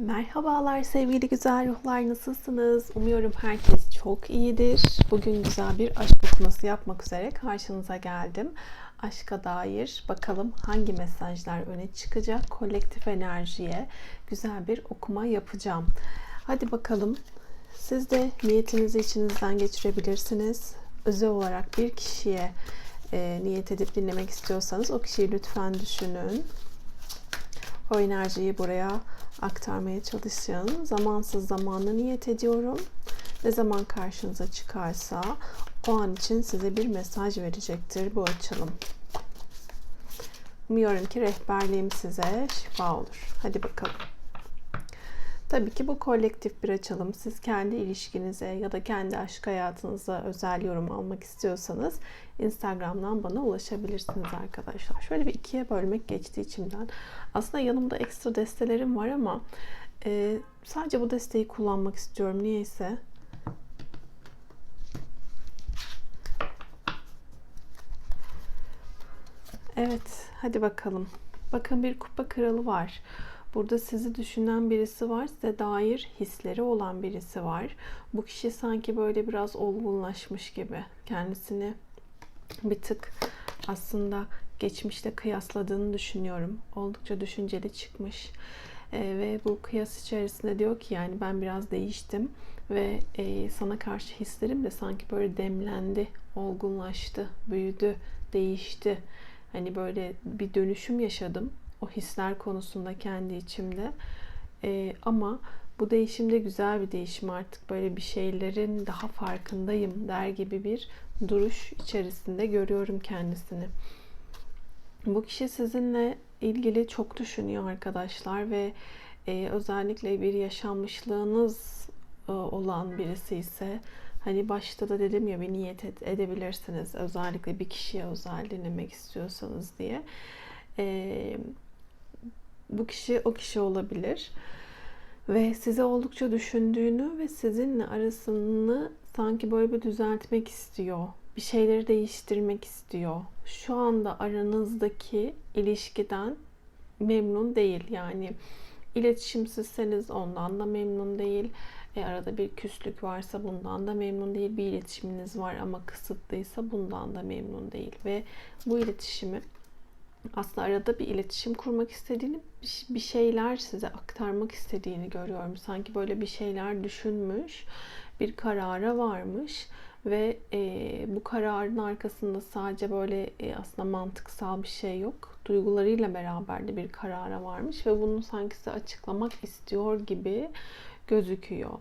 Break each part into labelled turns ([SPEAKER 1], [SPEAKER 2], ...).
[SPEAKER 1] Merhabalar sevgili güzel ruhlar nasılsınız? Umuyorum herkes çok iyidir. Bugün güzel bir aşk okuması yapmak üzere karşınıza geldim. Aşka dair bakalım hangi mesajlar öne çıkacak? Kolektif enerjiye güzel bir okuma yapacağım. Hadi bakalım. Siz de niyetinizi içinizden geçirebilirsiniz. Özel olarak bir kişiye e, niyet edip dinlemek istiyorsanız o kişiyi lütfen düşünün. O enerjiyi buraya aktarmaya çalışın. Zamansız zamanla niyet ediyorum. Ne zaman karşınıza çıkarsa o an için size bir mesaj verecektir bu açılım. Umuyorum ki rehberliğim size şifa olur. Hadi bakalım. Tabii ki bu kolektif bir açılım. Siz kendi ilişkinize ya da kendi aşk hayatınıza özel yorum almak istiyorsanız Instagram'dan bana ulaşabilirsiniz arkadaşlar. Şöyle bir ikiye bölmek geçti içimden. Aslında yanımda ekstra destelerim var ama e, sadece bu desteği kullanmak istiyorum. Niyeyse. Evet, hadi bakalım. Bakın bir kupa kralı var. Burada sizi düşünen birisi var, size dair hisleri olan birisi var. Bu kişi sanki böyle biraz olgunlaşmış gibi. Kendisini bir tık aslında geçmişte kıyasladığını düşünüyorum. Oldukça düşünceli çıkmış. Ee, ve bu kıyas içerisinde diyor ki yani ben biraz değiştim ve e, sana karşı hislerim de sanki böyle demlendi, olgunlaştı, büyüdü, değişti. Hani böyle bir dönüşüm yaşadım o hisler konusunda kendi içimde. Ee, ama bu değişim de güzel bir değişim artık böyle bir şeylerin daha farkındayım der gibi bir duruş içerisinde görüyorum kendisini. Bu kişi sizinle ilgili çok düşünüyor arkadaşlar ve e, özellikle bir yaşanmışlığınız e, olan birisi ise hani başta da dedim ya bir niyet ed- edebilirsiniz özellikle bir kişiye özel dinlemek istiyorsanız diye. E, bu kişi o kişi olabilir. Ve size oldukça düşündüğünü ve sizinle arasını sanki böyle bir düzeltmek istiyor. Bir şeyleri değiştirmek istiyor. Şu anda aranızdaki ilişkiden memnun değil. Yani iletişimsizseniz ondan da memnun değil. E, arada bir küslük varsa bundan da memnun değil. Bir iletişiminiz var ama kısıtlıysa bundan da memnun değil. Ve bu iletişimi aslında arada bir iletişim kurmak istediğini, bir şeyler size aktarmak istediğini görüyorum. Sanki böyle bir şeyler düşünmüş, bir karara varmış ve e, bu kararın arkasında sadece böyle e, aslında mantıksal bir şey yok. Duygularıyla beraber de bir karara varmış ve bunu sanki size açıklamak istiyor gibi gözüküyor.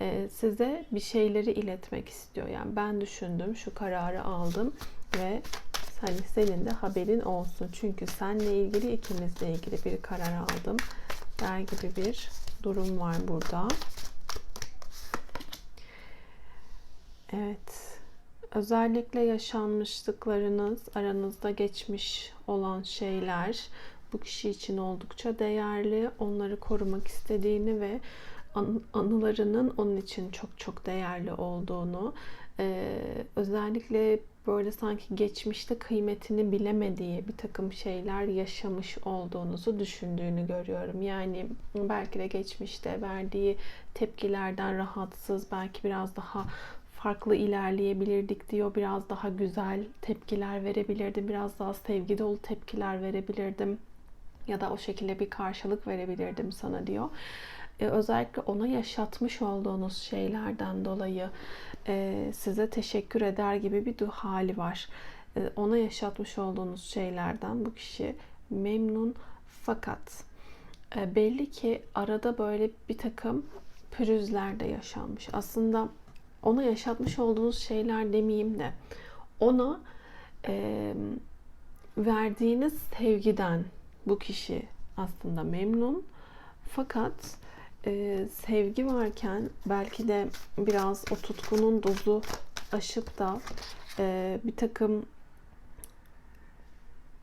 [SPEAKER 1] E, size bir şeyleri iletmek istiyor. Yani ben düşündüm, şu kararı aldım ve Hani senin de haberin olsun. Çünkü senle ilgili ikimizle ilgili bir karar aldım. Der gibi bir durum var burada. Evet. Özellikle yaşanmışlıklarınız, aranızda geçmiş olan şeyler bu kişi için oldukça değerli. Onları korumak istediğini ve anılarının onun için çok çok değerli olduğunu, özellikle böyle sanki geçmişte kıymetini bilemediği bir takım şeyler yaşamış olduğunuzu düşündüğünü görüyorum. Yani belki de geçmişte verdiği tepkilerden rahatsız, belki biraz daha farklı ilerleyebilirdik diyor. Biraz daha güzel tepkiler verebilirdim. Biraz daha sevgi dolu tepkiler verebilirdim. Ya da o şekilde bir karşılık verebilirdim sana diyor. Ee, özellikle ona yaşatmış olduğunuz şeylerden dolayı e, size teşekkür eder gibi bir hali var. E, ona yaşatmış olduğunuz şeylerden bu kişi memnun fakat e, belli ki arada böyle bir takım pürüzler de yaşanmış. Aslında ona yaşatmış olduğunuz şeyler demeyeyim de ona e, verdiğiniz sevgiden bu kişi aslında memnun. Fakat e, sevgi varken belki de biraz o tutkunun dozu aşıp da e, bir takım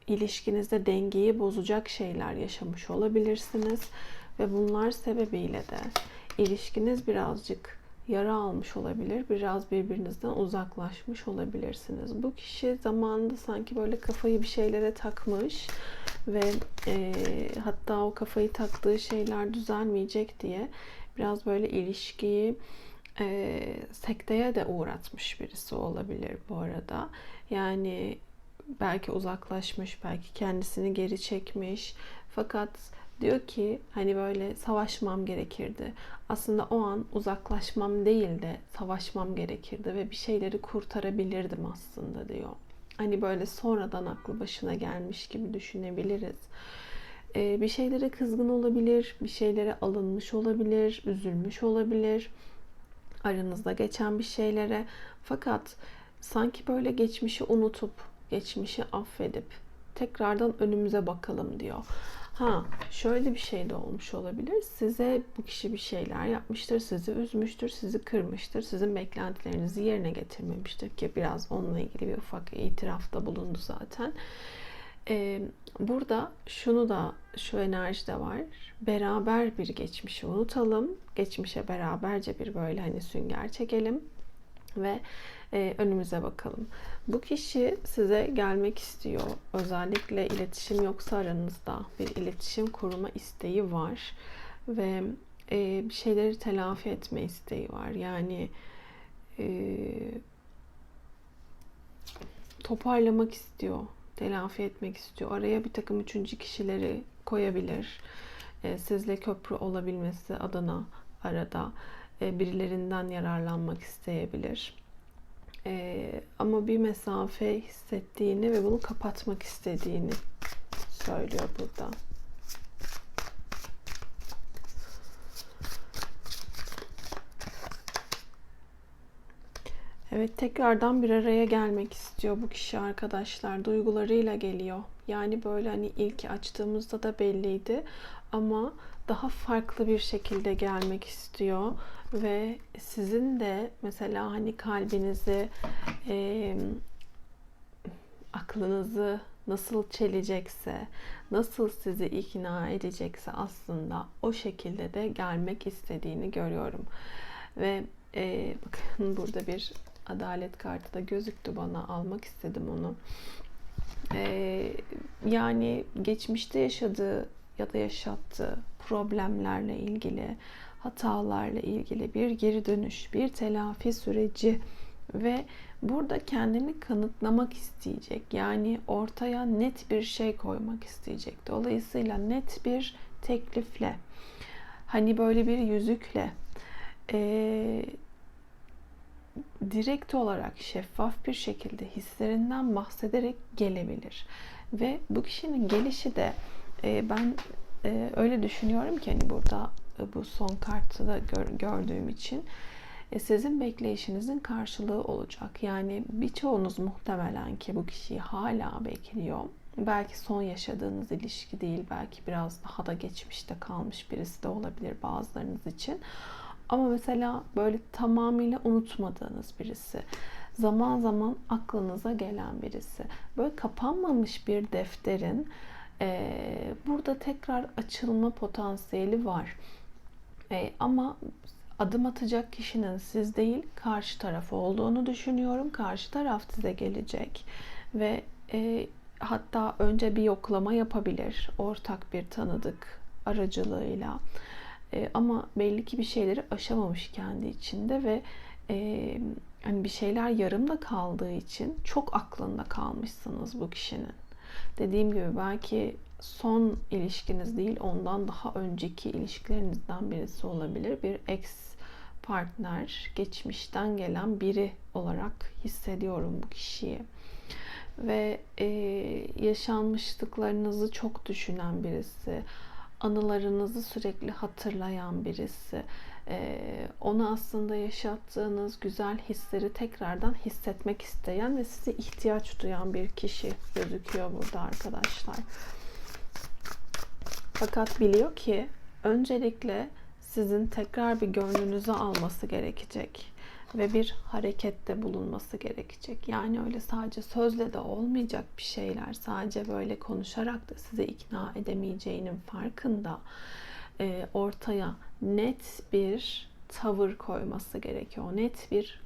[SPEAKER 1] ilişkinizde dengeyi bozacak şeyler yaşamış olabilirsiniz ve bunlar sebebiyle de ilişkiniz birazcık yara almış olabilir. Biraz birbirinizden uzaklaşmış olabilirsiniz. Bu kişi zamanında sanki böyle kafayı bir şeylere takmış ve e, hatta o kafayı taktığı şeyler düzelmeyecek diye biraz böyle ilişkiyi e, sekteye de uğratmış birisi olabilir bu arada. Yani belki uzaklaşmış, belki kendisini geri çekmiş. Fakat diyor ki hani böyle savaşmam gerekirdi. Aslında o an uzaklaşmam değil de savaşmam gerekirdi ve bir şeyleri kurtarabilirdim aslında diyor. Hani böyle sonradan aklı başına gelmiş gibi düşünebiliriz. Ee, bir şeylere kızgın olabilir, bir şeylere alınmış olabilir, üzülmüş olabilir. Aranızda geçen bir şeylere. Fakat sanki böyle geçmişi unutup, geçmişi affedip tekrardan önümüze bakalım diyor. Ha, şöyle bir şey de olmuş olabilir. Size bu kişi bir şeyler yapmıştır, sizi üzmüştür, sizi kırmıştır, sizin beklentilerinizi yerine getirmemiştir ki biraz onunla ilgili bir ufak itirafta bulundu zaten. Ee, burada şunu da şu enerji de var. Beraber bir geçmişi unutalım. Geçmişe beraberce bir böyle hani sünger çekelim ve e, önümüze bakalım. Bu kişi size gelmek istiyor. Özellikle iletişim yoksa aranızda bir iletişim kurma isteği var ve e, bir şeyleri telafi etme isteği var. Yani e, toparlamak istiyor, telafi etmek istiyor. Araya bir takım üçüncü kişileri koyabilir. E, sizle köprü olabilmesi adına arada e, birilerinden yararlanmak isteyebilir. Ee, ama bir mesafe hissettiğini ve bunu kapatmak istediğini söylüyor burada. Evet tekrardan bir araya gelmek istiyor bu kişi arkadaşlar. Duygularıyla geliyor. Yani böyle hani ilk açtığımızda da belliydi ama daha farklı bir şekilde gelmek istiyor ve sizin de mesela hani kalbinizi e, aklınızı nasıl çelecekse, nasıl sizi ikna edecekse aslında o şekilde de gelmek istediğini görüyorum. Ve e, bakın burada bir adalet kartı da gözüktü bana. Almak istedim onu. E, yani geçmişte yaşadığı ya da yaşattığı problemlerle ilgili, hatalarla ilgili bir geri dönüş, bir telafi süreci ve burada kendini kanıtlamak isteyecek. Yani ortaya net bir şey koymak isteyecek. Dolayısıyla net bir teklifle, hani böyle bir yüzükle, e, direkt olarak şeffaf bir şekilde hislerinden bahsederek gelebilir. Ve bu kişinin gelişi de e, ben e, öyle düşünüyorum ki hani burada bu son kartı da gör, gördüğüm için e, sizin bekleyişinizin karşılığı olacak. Yani birçoğunuz muhtemelen ki bu kişiyi hala bekliyor. Belki son yaşadığınız ilişki değil, belki biraz daha da geçmişte kalmış birisi de olabilir bazılarınız için. Ama mesela böyle tamamıyla unutmadığınız birisi, zaman zaman aklınıza gelen birisi, böyle kapanmamış bir defterin e, burada tekrar açılma potansiyeli var. E, ama adım atacak kişinin siz değil karşı taraf olduğunu düşünüyorum. Karşı taraf size gelecek ve e, hatta önce bir yoklama yapabilir ortak bir tanıdık aracılığıyla. E, ama belli ki bir şeyleri aşamamış kendi içinde ve e, hani bir şeyler yarımda kaldığı için çok aklında kalmışsınız bu kişinin. Dediğim gibi belki son ilişkiniz değil ondan daha önceki ilişkilerinizden birisi olabilir. Bir ex partner, geçmişten gelen biri olarak hissediyorum bu kişiyi. Ve e, yaşanmışlıklarınızı çok düşünen birisi, anılarınızı sürekli hatırlayan birisi, onu aslında yaşattığınız güzel hisleri tekrardan hissetmek isteyen ve size ihtiyaç duyan bir kişi gözüküyor burada arkadaşlar. Fakat biliyor ki öncelikle sizin tekrar bir gönlünüzü alması gerekecek ve bir harekette bulunması gerekecek. Yani öyle sadece sözle de olmayacak bir şeyler, sadece böyle konuşarak da size ikna edemeyeceğinin farkında e, ortaya net bir tavır koyması gerekiyor. Net bir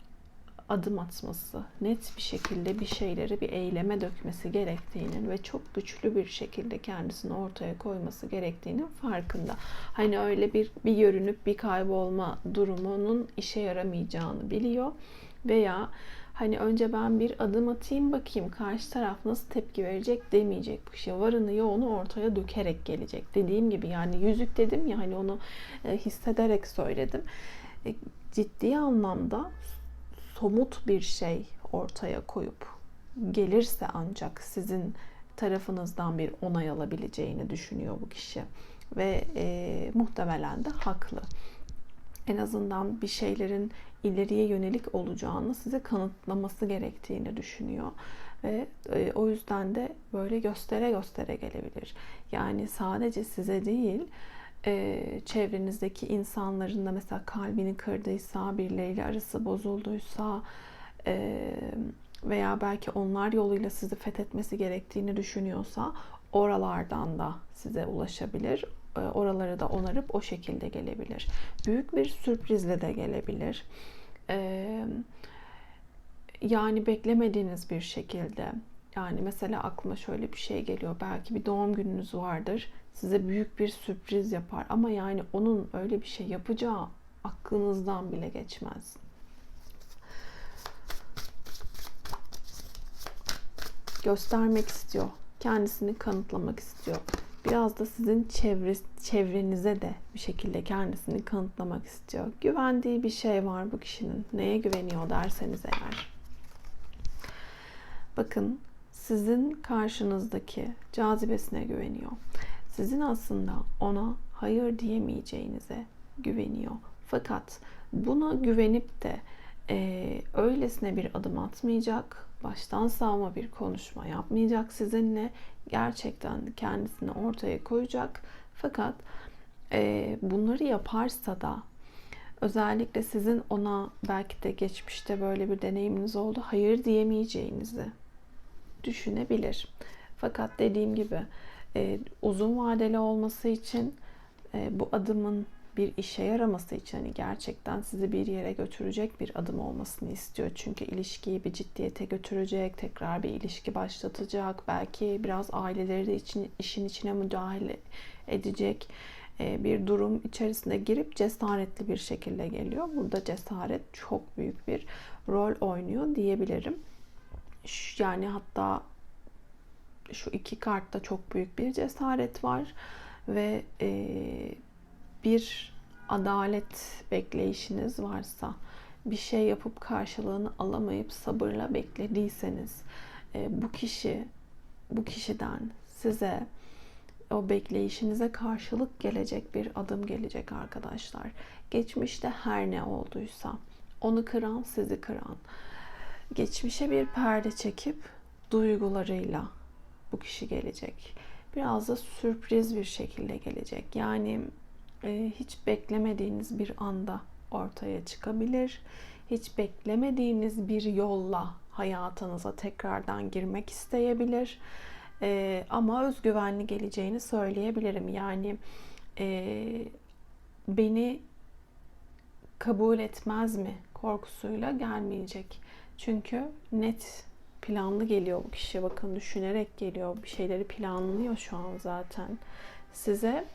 [SPEAKER 1] adım atması, net bir şekilde bir şeyleri bir eyleme dökmesi gerektiğinin ve çok güçlü bir şekilde kendisini ortaya koyması gerektiğinin farkında. Hani öyle bir bir görünüp bir kaybolma durumunun işe yaramayacağını biliyor veya hani önce ben bir adım atayım bakayım karşı taraf nasıl tepki verecek demeyecek bu şey. Varını yoğunu ortaya dökerek gelecek. Dediğim gibi yani yüzük dedim ya hani onu e, hissederek söyledim. E, ciddi anlamda somut bir şey ortaya koyup gelirse ancak sizin tarafınızdan bir onay alabileceğini düşünüyor bu kişi ve e, muhtemelen de haklı. En azından bir şeylerin ileriye yönelik olacağını size kanıtlaması gerektiğini düşünüyor ve e, o yüzden de böyle göstere göstere gelebilir. Yani sadece size değil e, çevrenizdeki insanların da mesela kalbini kırdıysa, birileriyle arası bozulduysa e, veya belki onlar yoluyla sizi fethetmesi gerektiğini düşünüyorsa oralardan da size ulaşabilir. E, oraları da onarıp o şekilde gelebilir. Büyük bir sürprizle de gelebilir. E, yani beklemediğiniz bir şekilde yani mesela aklıma şöyle bir şey geliyor. Belki bir doğum gününüz vardır. Size büyük bir sürpriz yapar. Ama yani onun öyle bir şey yapacağı aklınızdan bile geçmez. Göstermek istiyor. Kendisini kanıtlamak istiyor. Biraz da sizin çevre, çevrenize de bir şekilde kendisini kanıtlamak istiyor. Güvendiği bir şey var bu kişinin. Neye güveniyor derseniz eğer. Bakın sizin karşınızdaki cazibesine güveniyor. Sizin aslında ona hayır diyemeyeceğinize güveniyor. Fakat buna güvenip de e, öylesine bir adım atmayacak, baştan savma bir konuşma yapmayacak sizinle. Gerçekten kendisini ortaya koyacak. Fakat e, bunları yaparsa da özellikle sizin ona belki de geçmişte böyle bir deneyiminiz oldu. Hayır diyemeyeceğinizi düşünebilir. Fakat dediğim gibi e, uzun vadeli olması için e, bu adımın bir işe yaraması için hani gerçekten sizi bir yere götürecek bir adım olmasını istiyor. Çünkü ilişkiyi bir ciddiyete götürecek, tekrar bir ilişki başlatacak. Belki biraz aileleri de için, işin içine müdahale edecek e, bir durum içerisinde girip cesaretli bir şekilde geliyor. Burada cesaret çok büyük bir rol oynuyor diyebilirim. Yani hatta şu iki kartta çok büyük bir cesaret var ve e, bir adalet bekleyişiniz varsa bir şey yapıp karşılığını alamayıp sabırla beklediyseniz e, bu kişi bu kişiden size o bekleyişinize karşılık gelecek bir adım gelecek arkadaşlar. Geçmişte her ne olduysa onu kıran sizi kıran geçmişe bir perde çekip duygularıyla bu kişi gelecek. Biraz da sürpriz bir şekilde gelecek. Yani hiç beklemediğiniz bir anda ortaya çıkabilir. Hiç beklemediğiniz bir yolla hayatınıza tekrardan girmek isteyebilir. E, ama özgüvenli geleceğini söyleyebilirim. Yani e, beni kabul etmez mi korkusuyla gelmeyecek. Çünkü net planlı geliyor bu kişi. Bakın düşünerek geliyor. Bir şeyleri planlıyor şu an zaten. Size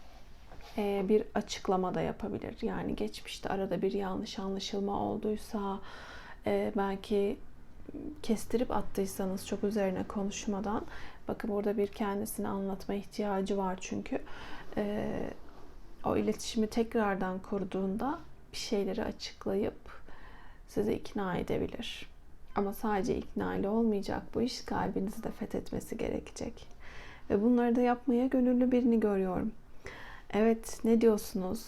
[SPEAKER 1] bir açıklama da yapabilir. Yani geçmişte arada bir yanlış anlaşılma olduysa e, belki kestirip attıysanız çok üzerine konuşmadan bakın burada bir kendisini anlatma ihtiyacı var çünkü e, o iletişimi tekrardan kurduğunda bir şeyleri açıklayıp sizi ikna edebilir. Ama sadece ikna ile olmayacak bu iş kalbinizi de fethetmesi gerekecek. Ve bunları da yapmaya gönüllü birini görüyorum. Evet ne diyorsunuz?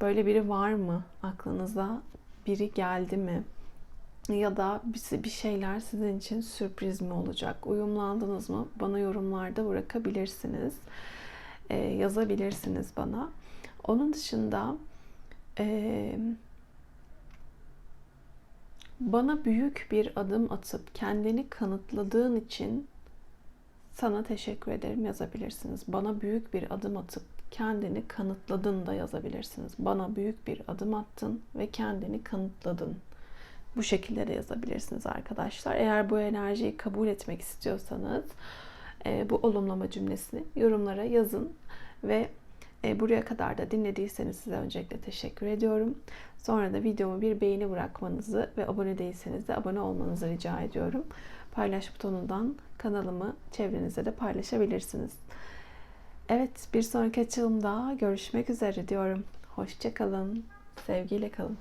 [SPEAKER 1] Böyle biri var mı aklınıza? Biri geldi mi? Ya da bir şeyler sizin için sürpriz mi olacak? Uyumlandınız mı? Bana yorumlarda bırakabilirsiniz. Ee, yazabilirsiniz bana. Onun dışında eee bana büyük bir adım atıp kendini kanıtladığın için sana teşekkür ederim yazabilirsiniz. Bana büyük bir adım atıp kendini kanıtladın da yazabilirsiniz. Bana büyük bir adım attın ve kendini kanıtladın Bu şekilde de yazabilirsiniz arkadaşlar. Eğer bu enerjiyi kabul etmek istiyorsanız e, bu olumlama cümlesini yorumlara yazın ve e, buraya kadar da dinlediyseniz size öncelikle teşekkür ediyorum. Sonra da videomu bir beğeni bırakmanızı ve abone değilseniz de abone olmanızı rica ediyorum. Paylaş butonundan kanalımı çevrenize de paylaşabilirsiniz. Evet bir sonraki açılımda görüşmek üzere diyorum. Hoşçakalın. Sevgiyle kalın.